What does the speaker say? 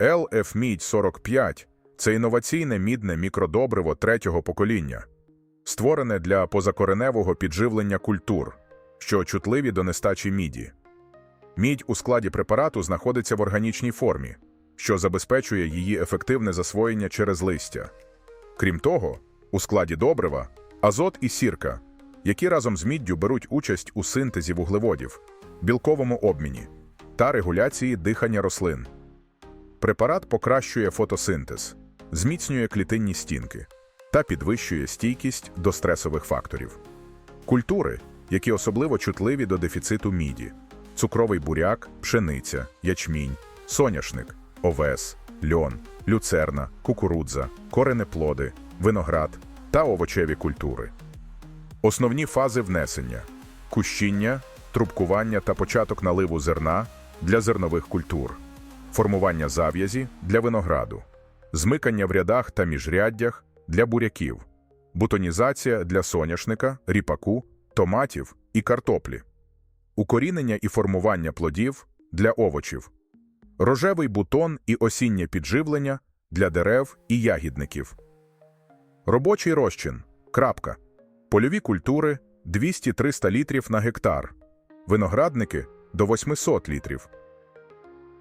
LF Мідь 45 це інноваційне мідне мікродобриво третього покоління, створене для позакореневого підживлення культур, що чутливі до нестачі міді. Мідь у складі препарату знаходиться в органічній формі, що забезпечує її ефективне засвоєння через листя. Крім того, у складі добрива азот і сірка, які разом з міддю беруть участь у синтезі вуглеводів, білковому обміні та регуляції дихання рослин. Препарат покращує фотосинтез, зміцнює клітинні стінки та підвищує стійкість до стресових факторів. Культури, які особливо чутливі до дефіциту міді, цукровий буряк, пшениця, ячмінь, соняшник, овес, льон, люцерна, кукурудза, коренеплоди, виноград та овочеві культури. Основні фази внесення кущіння, трубкування та початок наливу зерна для зернових культур, формування зав'язі для винограду, змикання в рядах та міжряддях для буряків, бутонізація для соняшника, ріпаку, томатів і картоплі, укорінення і формування плодів для овочів, рожевий бутон і осіннє підживлення для дерев і ягідників. Робочий розчин. Крапка. Польові культури 200-300 літрів на гектар. Виноградники до 800 літрів.